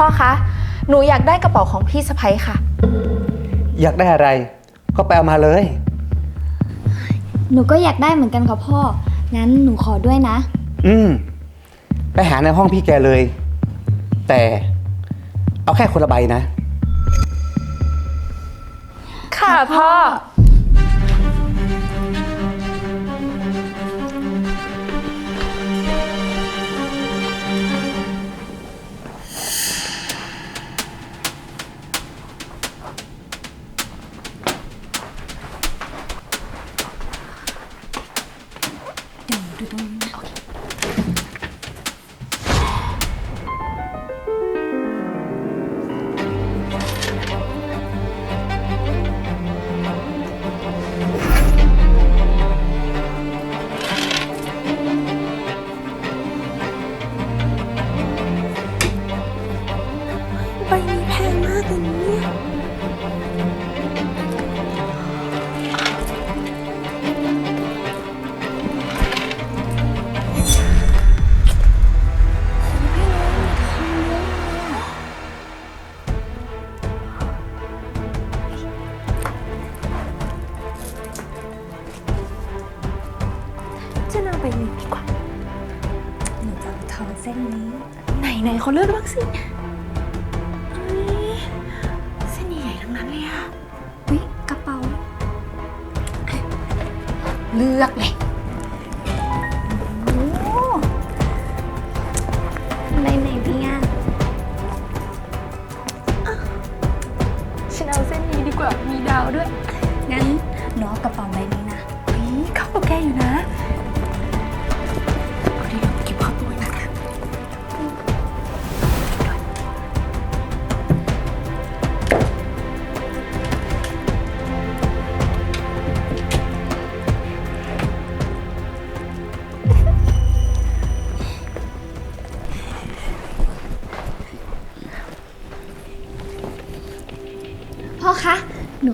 พ่อคะ หนูอยากได้กระเป๋าของพี่สะพ้ยค่ะ อยากได้อะไร ก็ไปเอามาเลย หนูก็อยากได้เหมือนกันค่ะพ่อ งั้นหนูขอด้วยนะ อืม ไปหาในห้องพี่แกเลย แต่เอาแค่คนละใบนะ ค่ะพ่อ ดาวเส้นนี้ดีกว่ามีดาวด้วย งั้นน้องกระเป๋าใบนี้นะเฮ้ยเข้ากับแกอยู่นะ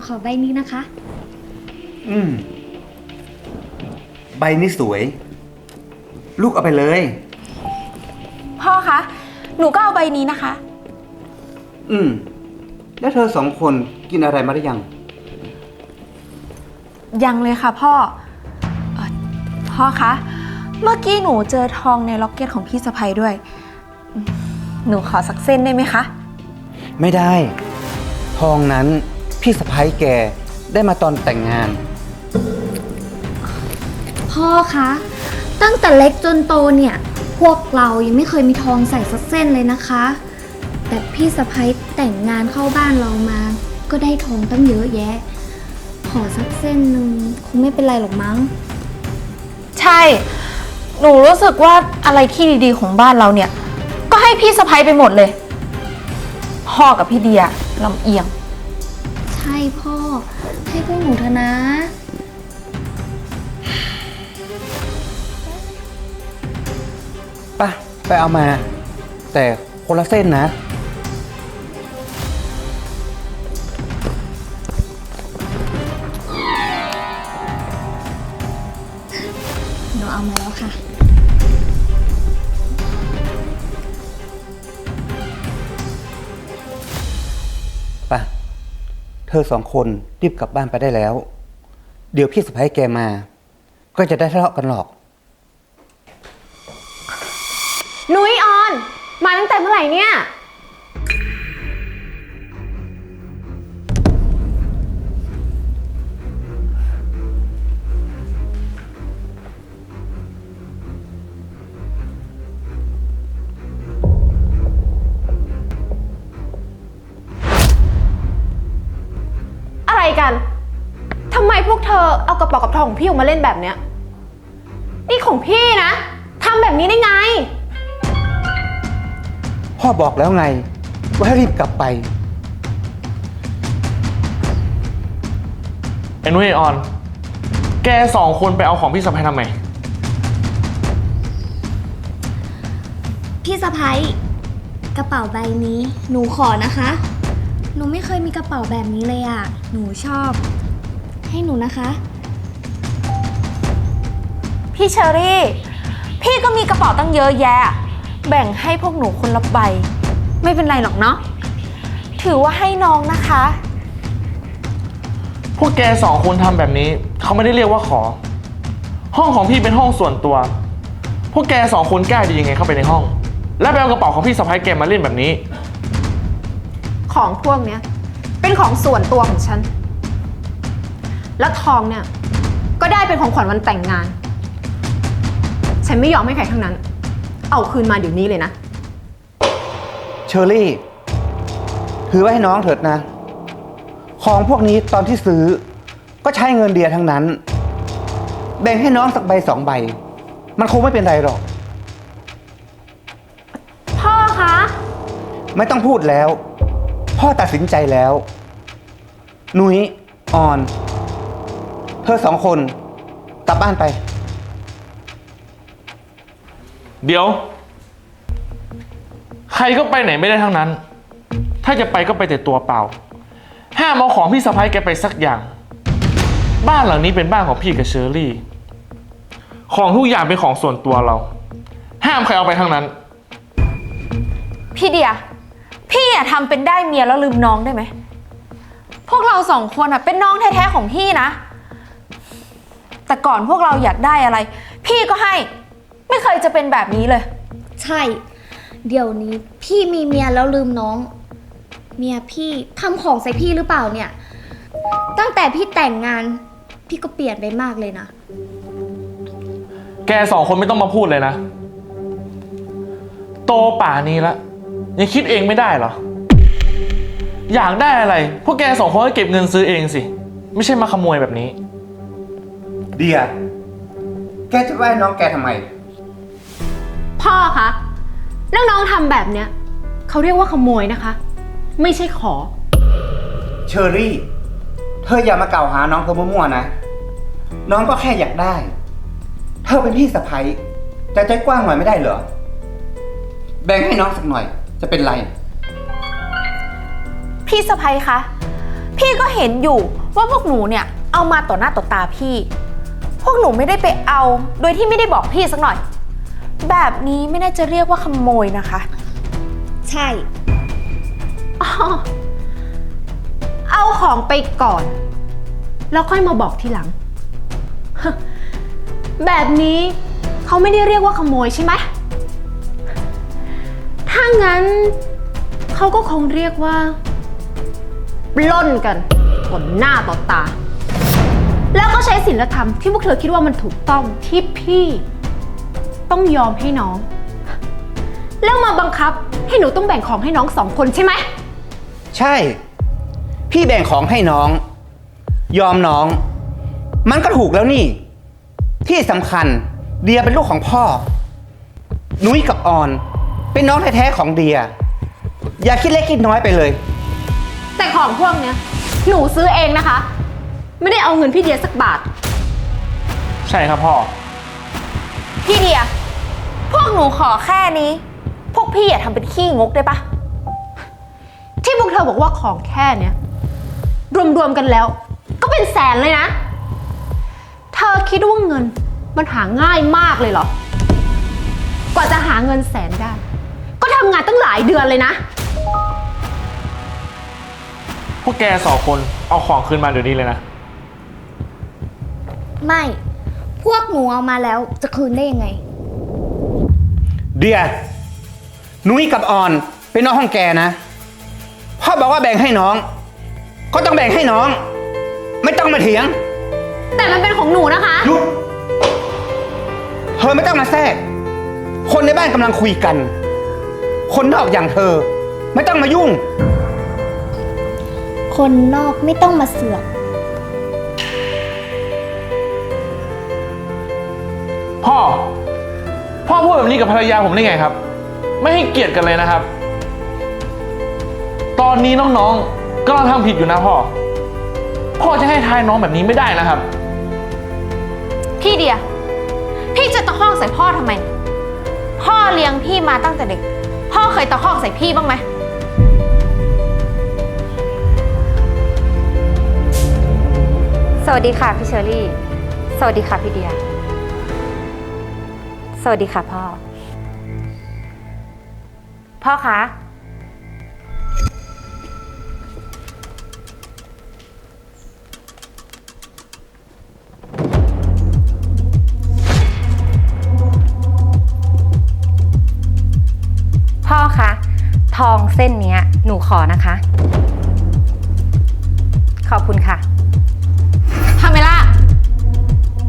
ขอใบนี้นะคะ อืม ใบนี้สวย ลูกเอาไปเลย พ่อคะ หนูก็เอาใบนี้นะคะ อืม แล้วเธอสองคนกินอะไรมาหรือยัง ยังเลยค่ะพ่อเอ่อพ่อคะ เมื่อกี้หนูเจอทองในล็อกเก็ตของพี่สะพ้ยด้วยอืมหนูขอสักเส้นได้ไหมคะ ไม่ได้ ทองนั้น พี่สะพ้ายแกได้มาตอนแต่งงาน พ่อคะ ตั้งแต่เล็กจนโตเนี่ย พวกเรายังไม่เคยมีทองใส่สักเส้นเลยนะคะ แต่พี่สะพ้ยแต่งงานเข้าบ้านเรามา ก็ได้ทองตั้งเยอะแยะ ขอสักเส้นหนึ่งคงไม่เป็นไรหรอกมั้ง ใช่ หนูรู้สึกว่าอะไรที่ดีๆของบ้านเราเนี่ย ก็ให้พี่สะพ้ยไปหมดเลย พ่อกับพี่เดียลำเอียง ใช่พ่อ ให้พวกหนูเถอะนะไปะไปเอามา แต่คนละเส้นนะ หนูเอามาแล้วค่ะ อสองคนรีบกลับบ้านไปได้แล้ว เดี๋ยวพี่สะพ้ายแกมา ก็จะได้ทะเลาะกันหรอก นุ้ยออน มาตั้งแต่เมื่อไหร่เนี่ย กระเป๋ากับทองของพี่ออกมาเล่นแบบเนี้ย นี่ของพี่นะทำแบบนี้ได้ไง พ่อบอกแล้วไง ว่าให้รีบกลับไป ไอ้นุ้ยไอ้ออน แกสองคนไปเอาของพี่สะพายทำไม พี่สะพ้ยกระเป๋าใบนี้ หนูขอนะคะ หนูไม่เคยมีกระเป๋าแบบนี้เลยอะหนูชอบ ให้หนูนะคะ พี่เชอรี่ พี่ก็มีกระเป๋าตั้งเยอะแยะ แบ่งให้พวกหนูคนละใบ ไม่เป็นไรหรอกเนาะ ถือว่าให้น้องนะคะ พวกแกสองคนทำแบบนี้ เขาไม่ได้เรียกว่าขอ ห้องของพี่เป็นห้องส่วนตัว พวกแกสองคนกล้าดียังไงเข้าไปในห้อง แล้วไปเอากระเป๋าของพี่สะพ้ายแกมาเล่นแบบนี้ ของพวกเนี้ย เป็นของส่วนตัวของฉัน แล้วทองเนี่ย ก็ได้เป็นของขวัญวันแต่งงาน ฉันไม่ยอมให้ใครทั้งนั้น เอาคืนมาเดี๋ยวนี้เลยนะ เชอรี่ ถือไว้ให้น้องเถิดนะ ของพวกนี้ตอนที่ซื้อ ก็ใช้เงินเดียทั้งนั้น แบ่งให้น้องสักใบสองใบ มันคงไม่เป็นไรหรอก พ่อคะ ไม่ต้องพูดแล้ว พ่อตัดสินใจแล้ว นุ้ยออน เธอสองคน กลับบ้านไป เดี๋ยว ใครก็ไปไหนไม่ได้ทั้งนั้น ถ้าจะไปก็ไปแต่ตัวเปล่า ห้ามเอาของพี่สะพ้ายแกไปสักอย่าง บ้านหลังนี้เป็นบ้านของพี่กับเชอรี่ ของทุกอย่างเป็นของส่วนตัวเรา ห้ามใครเอาไปทั้งนั้น พี่เดีย พี่อะทำเป็นได้เมียแล้วลืมน้องได้ไหม พวกเราสองคนอะเป็นน้องแท้ๆของพี่นะ แต่ก่อนพวกเราอยากได้อะไร พี่ก็ให้ ไม่เคยจะเป็นแบบนี้เลย ใช่ เดี๋ยวนี้พี่มีเมียแล้วลืมน้อง เมียพี่ทำของใส่พี่หรือเปล่าเนี่ย ตั้งแต่พี่แต่งงาน พี่ก็เปลี่ยนไปมากเลยนะ แกสองคนไม่ต้องมาพูดเลยนะ โตป่านี้ละยังคิดเองไม่ได้เหรอ อยากได้อะไร พวกแกสองคนก็เก็บเงินซื้อเองสิ ไม่ใช่มาขโมยแบบนี้ เดีย แกจะว่าน้องแกทำไม พ่อคะน้องๆทำแบบเนี้ยเขาเรียกว่าขโมยนะคะ ไม่ใช่ขอ เชอรี่ เธออย่ามากล่าวหาน้องเธอมั่วๆนะ น้องก็แค่อยากได้ เธอเป็นพี่สะใภ้แต่ใจกว้างหน่อยไม่ได้เหรอ แบ่งให้น้องสักหน่อย จะเป็นไร พี่สะพ้ยคะ พี่ก็เห็นอยู่ว่าพวกหนูเนี่ยเอามาต่อหน้าต่อตาพี่ พวกหนูไม่ได้ไปเอา โดยที่ไม่ได้บอกพี่สักหน่อย แบบนี้ไม่น่าจะเรียกว่าขโมยนะคะ ใช่อ๋อเอาของไปก่อน แล้วค่อยมาบอกทีหลัง แบบนี้เขาไม่ได้เรียกว่าขโมยใช่ไหม ถ้างั้นเขาก็คงเรียกว่าปล้นกันต่อหน้าต่อตา แล้วก็ใช้ศีลธรรมที่พวกเธอคิดว่ามันถูกต้องที่พี่ ต้องยอมให้น้อง แล้วมาบังคับให้หนูต้องแบ่งของให้น้องสองคนใช่ไหม ใช่ พี่แบ่งของให้น้อง ยอมน้อง มันก็ถูกแล้วนี่ ที่สำคัญเดียเป็นลูกของพ่อ นุ้ยกับออน เป็นน้องแท้ๆของเดีย อย่าคิดเล็กคิดน้อยไปเลย แต่ของพวกเนี้ยหนูซื้อเองนะคะ ไม่ได้เอาเงินพี่เดียสักบาท ใช่ครับพ่อ พี่เดีย พวกหนูขอแค่นี้ พวกพี่อย่าทำเป็นขี้งกได้ปะ ที่พวกเธอบอกว่าของแค่เนี้ยรวมๆกันแล้ว ก็เป็นแสนเลยนะ เธอคิดว่าเงินมันหาง่ายมากเลยเหรอ กว่าจะหาเงินแสนได้ ก็ทำงานตั้งหลายเดือนเลยนะ พวกแกสองคนเอาของคืนมาเดี๋ยวนี้เลยนะ ไม่ พวกหนูเอามาแล้วจะคืนได้ยังไง เดียนุ้ยกับออนเป็นน้องห้องแกนะพ่อบอกว่าแบ่งให้น้อง ก็ต้องแบ่งให้น้อง ไม่ต้องมาเถียง แต่มันเป็นของหนูนะคะ หยุดเธอไม่ต้องมาแทรก คนในบ้านกำลังคุยกัน คนนอกอย่างเธอ ไม่ต้องมายุ่ง คนนอกไม่ต้องมาเสือก พ่อ พ่อพูดแบบนี้กับภรรยาผมได้ไงครับ ไม่ให้เกียรติกันเลยนะครับ ตอนนี้น้องๆกำลังทำผิดอยู่นะพ่อ พ่อจะให้ทายน้องแบบนี้ไม่ได้นะครับ พี่เดีย พี่จะตะคอกใส่พ่อทำไม พ่อเลี้ยงพี่มาตั้งแต่เด็ก พ่อเคยตะคอกใส่พี่บ้างไหม สวัสดีค่ะพี่เชอรี่ สวัสดีค่ะพี่เดีย สวัสดีค่ะพ่อ พ่อคะ พ่อคะ ทองเส้นนี้หนูขอนะคะ ขอบคุณค่ะทาเมล่า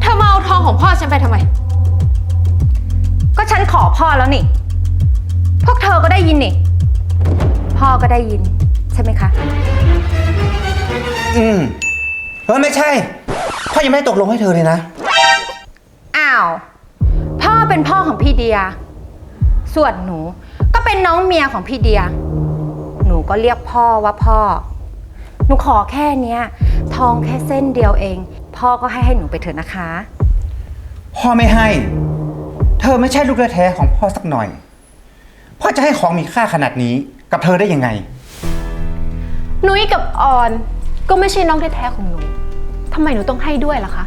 เธอมาเอาทองของพ่อฉันไปทำไม พ่อแล้วนี่ พวกเธอก็ได้ยินนี่ พ่อก็ได้ยิน ใช่ไหมคะ อืมเฮ้ยไม่ใช่ พ่อยังไม่ได้ตกลงให้เธอเลยนะ อ้าว พ่อเป็นพ่อของพี่เดีย ส่วนหนูก็เป็นน้องเมียของพี่เดีย หนูก็เรียกพ่อว่าพ่อ หนูขอแค่เนี้ย ทองแค่เส้นเดียวเอง พ่อก็ให้ให้หนูไปเถอะนะคะ พ่อไม่ให้เธอไม่ใช่ลูกแท้ๆของพ่อสักหน่อย พ่อจะให้ของมีค่าขนาดนี้กับเธอได้ยังไง นุ้ยกับออนก็ไม่ใช่น้องแท้ๆของหนูทำไมหนูต้องให้ด้วยล่ะคะ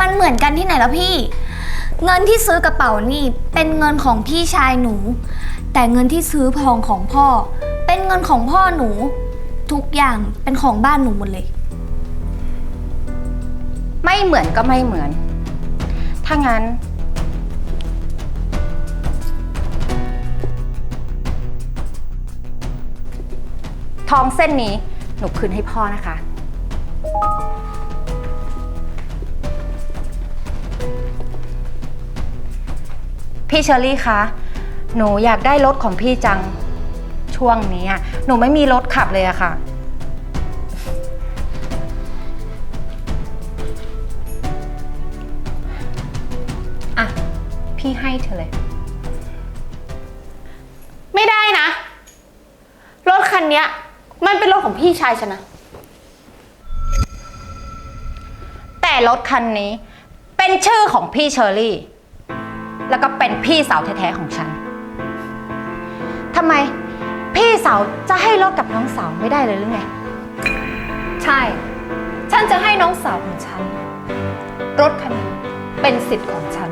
มันเหมือนกันที่ไหนแล้วพี่ เงินที่ซื้อกระเป๋านี่เป็นเงินของพี่ชายหนู แต่เงินที่ซื้อทองของพ่อ เป็นเงินของพ่อหนู ทุกอย่างเป็นของบ้านหนูหมดเลย ไม่เหมือนก็ไม่เหมือน ถ้างั้น ทองเส้นนี้หนูคืนให้พ่อนะคะ พี่เชอรี่คะ หนูอยากได้รถของพี่จัง ช่วงนี้อะหนูไม่มีรถขับเลยอะค่ะ อะ พี่ให้เธอเลย ไม่ได้นะ รถคันเนี้ย มันเป็นรถของพี่ชายฉันนะ แต่รถคันนี้ เป็นชื่อของพี่เชอรี่ แล้วก็เป็นพี่สาวแท้ๆของฉันทำไมพี่สาวจะให้รถกับน้องสาวไม่ได้เลยหรือไง ใช่ ฉันจะให้น้องสาวของฉัน รถคันนี้เป็นสิทธิ์ของฉัน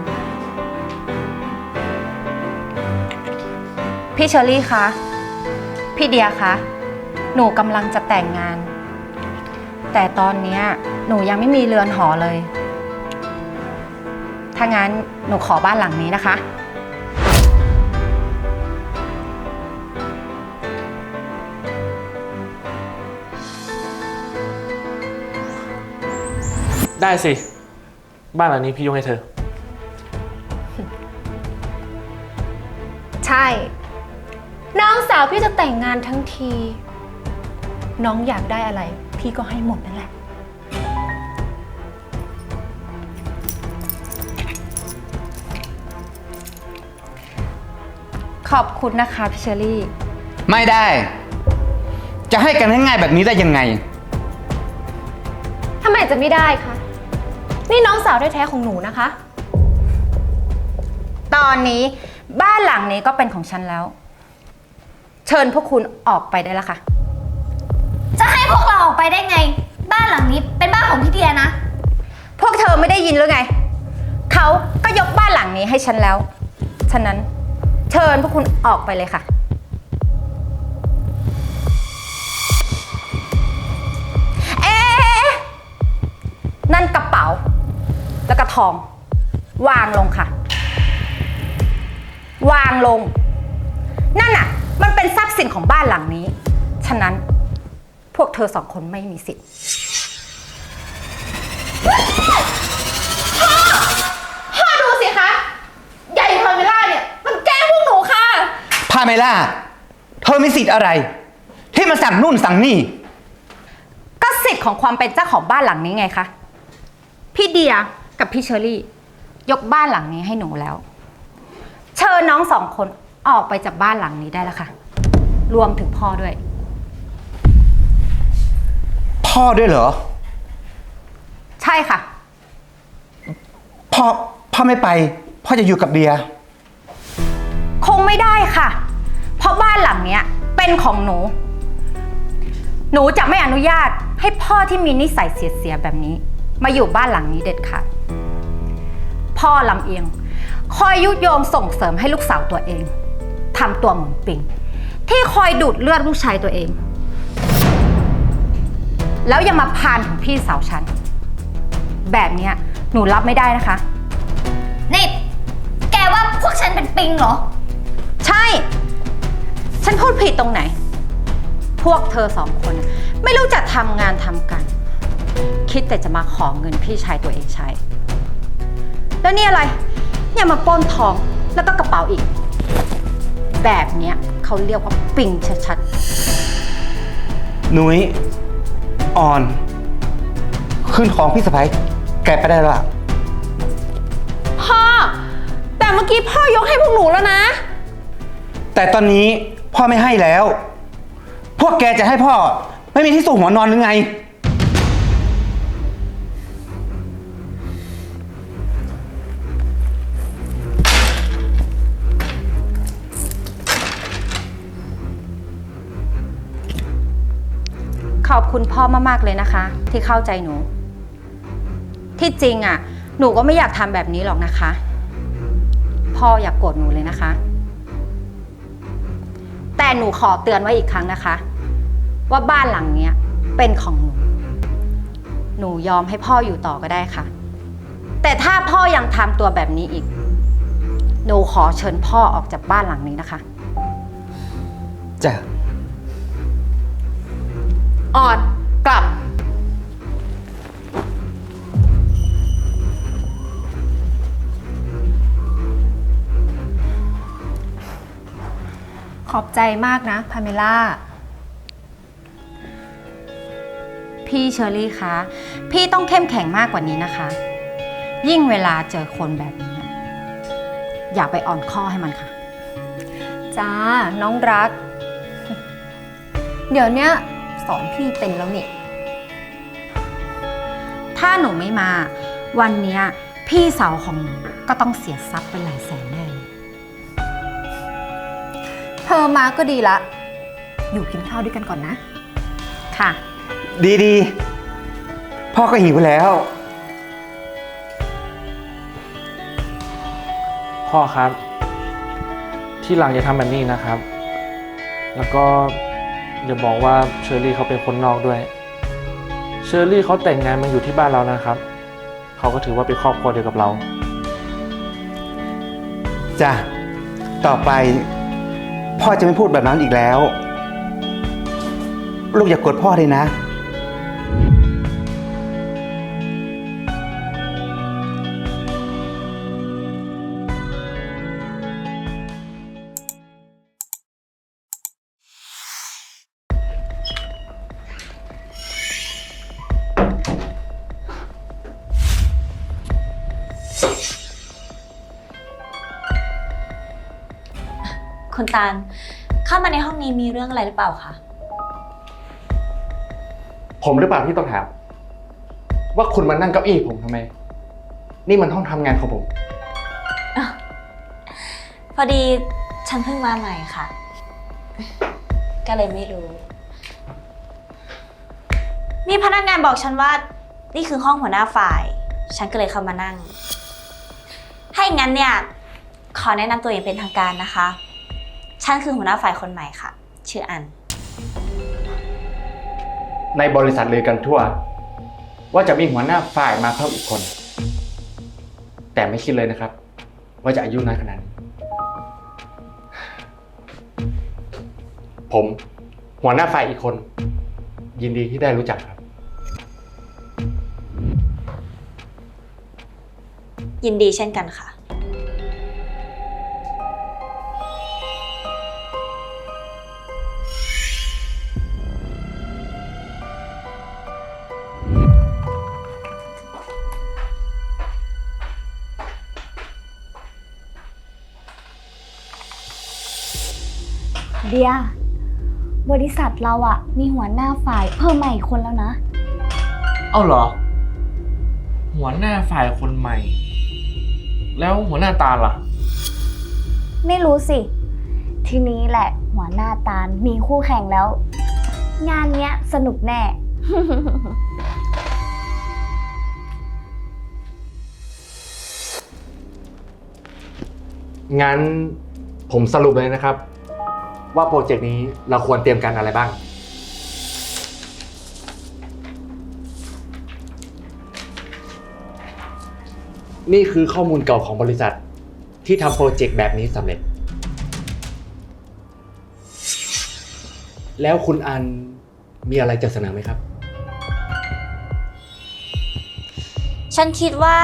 พี่เชอรี่คะ พี่เดียคะ หนูกำลังจะแต่งงาน แต่ตอนเนี้ยหนูยังไม่มีเรือนหอเลย ถ้างั้นหนูขอบ้านหลังนี้นะคะ ได้สิ บ้านหลังนี้พี่ยกให้เธอ ใช่ น้องสาวพี่จะแต่งงานทั้งที น้องอยากได้อะไร พี่ก็ให้หมดนั่นแหละ ขอบคุณนะคะพี่เชอรี่ ไม่ได้ จะให้กันง่ายๆแบบนี้ได้ยังไง ทำไมจะไม่ได้คะ นี่น้องสาวแท้ๆของหนูนะคะ ตอนนี้บ้านหลังนี้ก็เป็นของฉันแล้ว เชิญพวกคุณออกไปได้แล้วค่ะ จะให้พวกเราออกไปได้ไง บ้านหลังนี้เป็นบ้านของพี่เดียนะ พวกเธอไม่ได้ยินหรือไง เขาก็ยกบ้านหลังนี้ให้ฉันแล้ว ฉะนั้นเชิญพวกคุณออกไปเลยค่ะ เอ๊ะนั่นกระเป๋า แล้วก็ทอง วางลงค่ะ วางลง นั่นน่ะ มันเป็นทรัพย์สินของบ้านหลังนี้ ฉะนั้น พวกเธอสองคนไม่มีสิทธิ์ พ่อดูสิคะ ใหญ่พาเมล่าเนี่ย มันแกล้งพวกหนูค่ะ พาเมล่า เธอมีสิทธิ์อะไร ที่มาสั่งนู่นสั่งนี่ ก็สิทธิ์ของความเป็นเจ้าของบ้านหลังนี้ไงคะ พี่เดียกับพี่เชอรี่ ยกบ้านหลังนี้ให้หนูแล้ว เชิญน้องสองคนออกไปจากบ้านหลังนี้ได้แล้วค่ะ รวมถึงพ่อด้วย พ่อ ด้วยเหรอ ใช่ค่ะ พ่อ พ่อไม่ไป พ่อจะอยู่กับเดีย คงไม่ได้ค่ะ เพราะบ้านหลังเนี้ยเป็นของหนู หนูจะไม่อนุญาตให้พ่อที่มีนิสัยเสียๆแบบนี้ มาอยู่บ้านหลังนี้เด็ดขาดพ่อลำเอียง คอยยุยงส่งเสริมให้ลูกสาวตัวเองทำตัวเหมือนปิงที่คอยดูดเลือดลูกชายตัวเอง แล้วยังมาพานถึงพี่สาวฉัน แบบเนี้ยหนูรับไม่ได้นะคะ นี่แกว่าพวกฉันเป็นปิงเหรอ ใช่ ฉันพูดผิดตรงไหน พวกเธอสองคน ไม่รู้จักทำงานทำกัน คิดแต่จะมาขอเงินพี่ชายตัวเองใช้ แล้วนี่อะไร เนี่ยมาปล้นทองแล้วก็กระเป๋าอีก แบบเนี้ยเขาเรียกว่าปิงชัดหนุ้ย อ่อน ขึ้นของพี่สะพ้ยแกไปได้แล้วล่ะ พ่อ แต่เมื่อกี้พ่อยกให้พวกหนูแล้วนะ แต่ตอนนี้พ่อไม่ให้แล้ว พวกแกจะให้พ่อ ไม่มีที่สูงหัวนอนหรือไง คุณพ่อมากๆเลยนะคะ ที่เข้าใจหนู ที่จริงอะ หนูก็ไม่อยากทำแบบนี้หรอกนะคะ พ่ออยากโกรธหนูเลยนะคะ แต่หนูขอเตือนไว้อีกครั้งนะคะ ว่าบ้านหลังเนี้ยเป็นของหนู หนูยอมให้พ่ออยู่ต่อก็ได้ค่ะ แต่ถ้าพ่อยังทำตัวแบบนี้อีก หนูขอเชิญพ่อออกจากบ้านหลังนี้นะคะ จ้ะ อ่อนกลับ ขอบใจมากนะพาเมล่า พี่เชอรี่คะ พี่ต้องเข้มแข็งมากกว่านี้นะคะ ยิ่งเวลาเจอคนแบบนี้ อย่าไปอ่อนข้อให้มันค่ะ จ้า น้องรัก เดี๋ยวเนี้ย สอนพี่เป็นแล้วนี่ถ้าหนูไม่มา วันเนี้ยพี่สาวของหนูก็ต้องเสียทรัพย์เป็นหลายแสนแน่เลยเธอมาก็ดีละ อยู่กินข้าวด้วยกันก่อนนะ ค่ะ ดีดีๆพ่อก็หิวแล้ว พ่อครับ ที่หลังอย่าทำแบบนี้นะครับ แล้วก็ อย่าบอกว่าเชอรี่เขาเป็นคนนอกด้วย เชอรี่เขาแต่งงานมาอยู่ที่บ้านเรานะครับ เขาก็ถือว่าเป็นครอบครัวเดียวกับเรา จ้ะ ต่อไป พ่อจะไม่พูดแบบนั้นอีกแล้ว ลูกอย่ากดพ่อเลยนะ คุณตาล เข้ามาในห้องนี้มีเรื่องอะไรหรือเปล่าคะ ผมหรือเปล่าที่ต้องถาม ว่าคุณมานั่งเก้าอี้ผมทำไม นี่มันห้องทำงานของผม พอดีฉันเพิ่งมาใหม่ค่ะ ก็เลยไม่รู้ มีพนักงานบอกฉันว่า นี่คือห้องหัวหน้าฝ่าย ฉันก็เลยเข้ามานั่ง ถ้าอย่างนั้นเนี่ย ขอแนะนำตัวอย่างเป็นทางการนะคะ ฉันคือหัวหน้าฝ่ายคนใหม่ค่ะ ชื่ออัน ในบริษัทเลยกันทั่ว ว่าจะมีหัวหน้าฝ่ายมาเพิ่มอีกคน แต่ไม่คิดเลยนะครับ ว่าจะอายุน้อยขนาดนี้ผม หัวหน้าฝ่ายอีกคน ยินดีที่ได้รู้จักครับ ยินดีเช่นกันค่ะ เดียบริษัทเราอะมีหัวหน้าฝ่ายเพิ่มมาอีกคนแล้วนะ เอาเหรอ หัวหน้าฝ่ายคนใหม่ แล้วหัวหน้าตาล่ะ ไม่รู้สิ ทีนี้แหละหัวหน้าตาลมีคู่แข่งแล้ว งานเนี้ยสนุกแน่ งั้นผมสรุปเลยนะครับ ว่าโปรเจกต์นี้เราควรเตรียมการอะไรบ้าง นี่คือข้อมูลเก่าของบริษัทที่ทำโปรเจกต์แบบนี้สำเร็จ แล้วคุณอันมีอะไรจะเสนอไหมครับ ฉันคิดว่า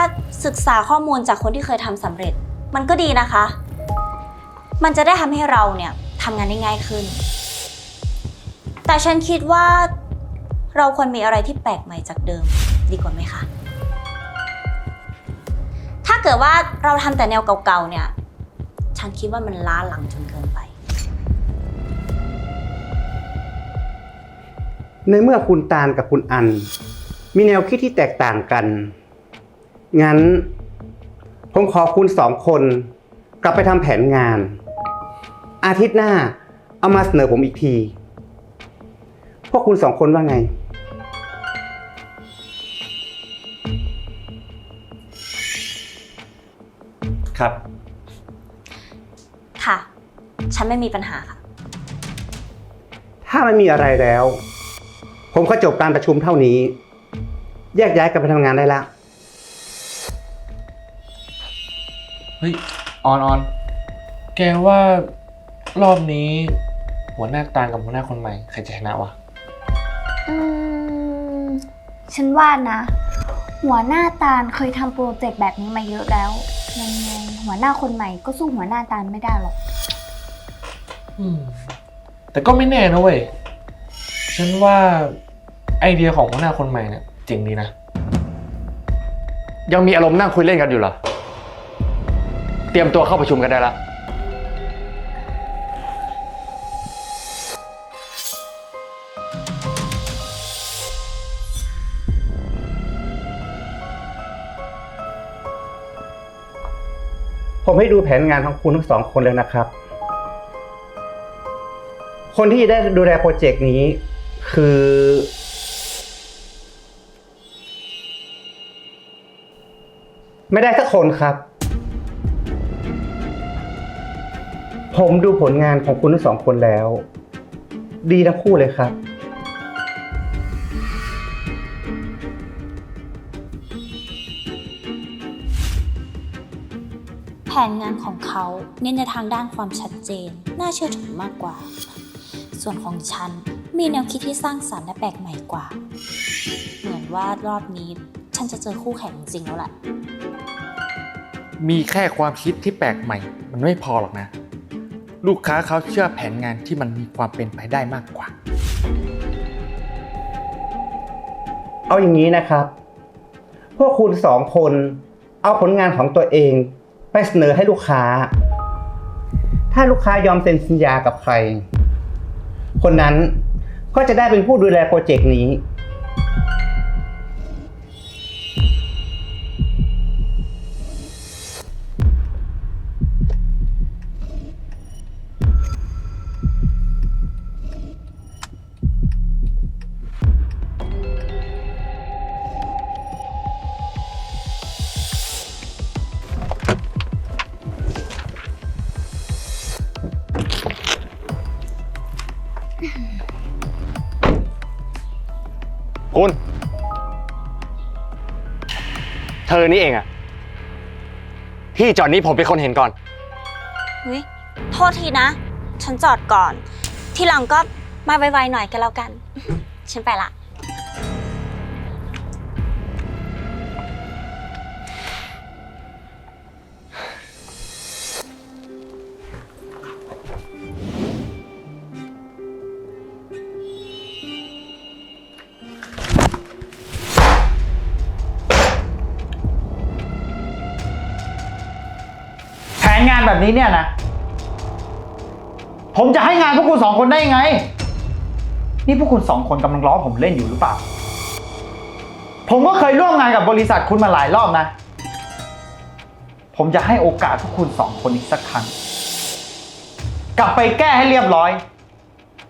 ศึกษาข้อมูลจากคนที่เคยทำสำเร็จ มันก็ดีนะคะ มันจะได้ทำให้เราเนี่ย ทำงานได้ง่ายขึ้น แต่ฉันคิดว่าเราควรมีอะไรที่แปลกใหม่จากเดิมดีกว่าไหมคะ ถ้าเกิดว่าเราทำแต่แนวเก่าๆเนี่ย ฉันคิดว่ามันล้าหลังจนเกินไป ในเมื่อคุณตาลกับคุณอัน มีแนวคิดที่แตกต่างกัน งั้น ผมขอคุณสองคน กลับไปทำแผนงาน อาทิตย์หน้า เอามาเสนอผมอีกที พวกคุณสองคนว่าไง ครับ ค่ะ ฉันไม่มีปัญหาค่ะ ถ้าไม่มีอะไรแล้ว ผมก็จบการประชุมเท่านี้ แยกย้ายกันไปทำงานได้แล้วเฮ้ย ออนออน แกว่า รอบนี้ หัวหน้าตาลกับหัวหน้าคนใหม่ใครจะชนะวะ อืม ฉันว่านะ หัวหน้าตาลเคยทำโปรเจกต์แบบนี้มาเยอะแล้วยังไงหัวหน้าคนใหม่ก็สู้หัวหน้าตาลไม่ได้หรอก อืม แต่ก็ไม่แน่นะเว้ย ฉันว่าไอเดียของหัวหน้าคนใหม่เนี่ยเจ๋งดีนะ ยังมีอารมณ์นั่งคุยเล่นกันอยู่เหรอ เตรียมตัวเข้าประชุมกันได้ละ ผมให้ดูแผนงานของคุณทั้งสองคนเลยนะครับ คนที่จะได้ดูแลโปรเจกต์นี้ คือ ไม่ได้สักคนครับ ผมดูผลงานของคุณทั้งสองคนแล้ว ดีทั้งคู่เลยครับ นงานของเขาเน้นในทางด้านความชัดเจน น่าเชื่อถือมากกว่า ส่วนของฉันมีแนวคิดที่สร้างสรรค์และแปลกใหม่กว่า เหมือนว่ารอบนี้ฉันจะเจอคู่แข่งจริงๆแล้วแหละมีแค่ความคิดที่แปลกใหม่ มันไม่พอหรอกนะ ลูกค้าเขาเชื่อแผนงานที่มันมีความเป็นไปได้มากกว่า เอาอย่างนี้นะครับ พวกคุณสองคนเอาผลงานของตัวเอง ไปเสนอให้ลูกค้า ถ้าลูกค้ายอมเซ็นสัญญากับใคร คนนั้นก็จะได้เป็นผู้ดูแลโปรเจกต์นี้ คุณ เธอนี่เองอะที่จอดนี้ผมเป็นคนเห็นก่อนเฮ้ยโทษทีนะ ฉันจอดก่อน ทีหลังก็มาไวๆหน่อยกันแล้วกัน ฉันไปละ บบนี้เนี่ยนะ ผมจะให้งานพวกคุณสองคนได้ยังไง นี่พวกคุณสองคนกำลังล้อผมเล่นอยู่หรือเปล่า ผมก็เคยร่วมงานกับบริษัทคุณมาหลายรอบนะ ผมจะให้โอกาสพวกคุณสองคนอีกสักครั้ง กลับไปแก้ให้เรียบร้อย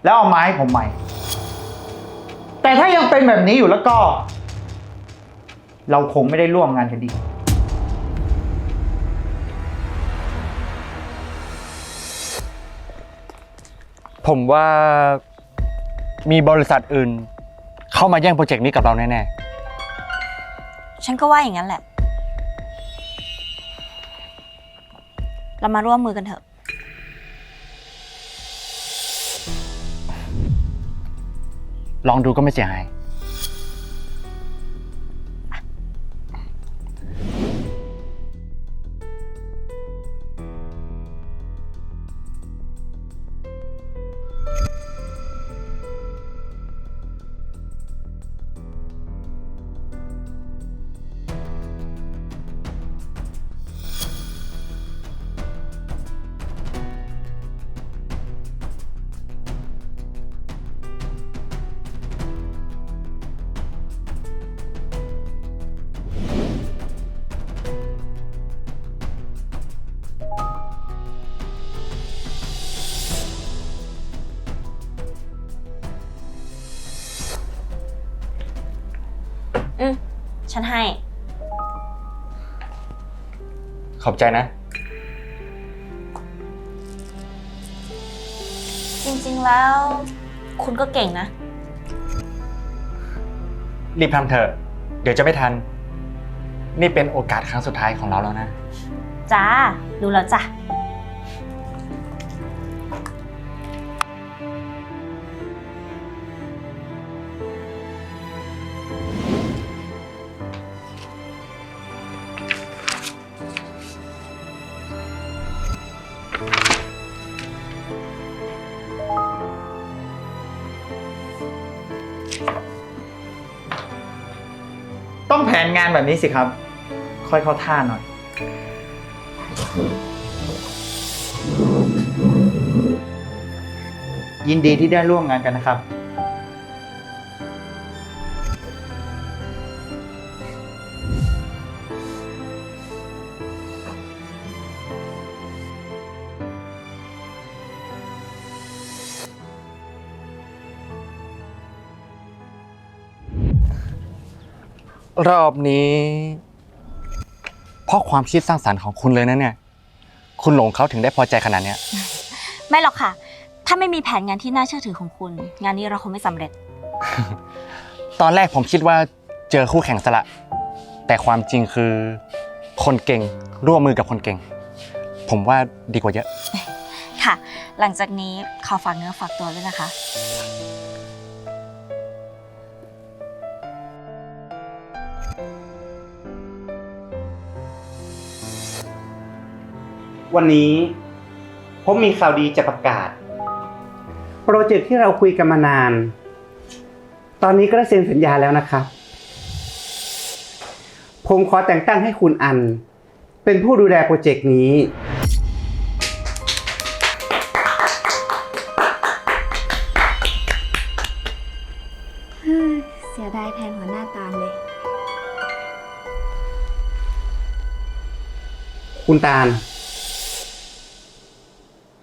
แล้วเอามาให้ผมใหม่ แต่ถ้ายังเป็นแบบนี้อยู่แล้วก็ เราคงไม่ได้ร่วมงานกันดี ผมว่ามีบริษัทอื่น เข้ามาแย่งโปรเจกต์นี้กับเราแน่ฉันก็ว่าอย่างนั้นแหละ เรามาร่วมมือกันเถอะลองดูก็ไม่เสียหาย ฉันให้ ขอบใจนะ จริงๆแล้ว คุณก็เก่งนะ รีบทำเถอะ เดี๋ยวจะไม่ทัน นี่เป็นโอกาสครั้งสุดท้ายของเราแล้วนะ จ้า ดูแล้วจ้ะ แผนงแบบนี้สิครับ ค่อยเข้าท่าหน่อย ยินดีที่ได้ร่วมงานกันนะครับ รอบนี้ เพราะความคิดสร้างสรรค์ของคุณเลยนะเนี่ย คุณหลงเขาถึงได้พอใจขนาดเนี้ย ไม่หรอกค่ะ ถ้าไม่มีแผนงานที่น่าเชื่อถือของคุณ งานนี้เราคงไม่สำเร็จ ตอนแรกผมคิดว่าเจอคู่แข่งสละ แต่ความจริงคือ คนเก่งร่วมมือกับคนเก่ง ผมว่าดีกว่าเยอะ ค่ะ หลังจากนี้ขอฝากเนื้อฝากตัวด้วยนะคะ วันนี้ผมมีข่าวดีจะประกาศ โปรเจกต์ที่เราคุยกันมานาน ตอนนี้ก็ได้เซ็นสัญญาแล้วนะครับ ผมขอแต่งตั้งให้คุณอัน เป็นผู้ดูแลโปรเจกต์นี้เฮ้ยเสียดายแทนหัวหน้าตาลเลย คุณตาล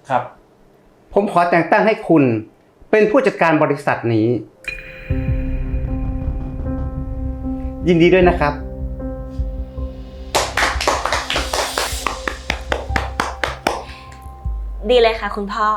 ครับ ผมขอแต่งตั้งให้คุณ เป็นผู้จัดการบริษัทนี้ ยินดีด้วยนะครับ ดีเลยค่ะ คุณพ่อ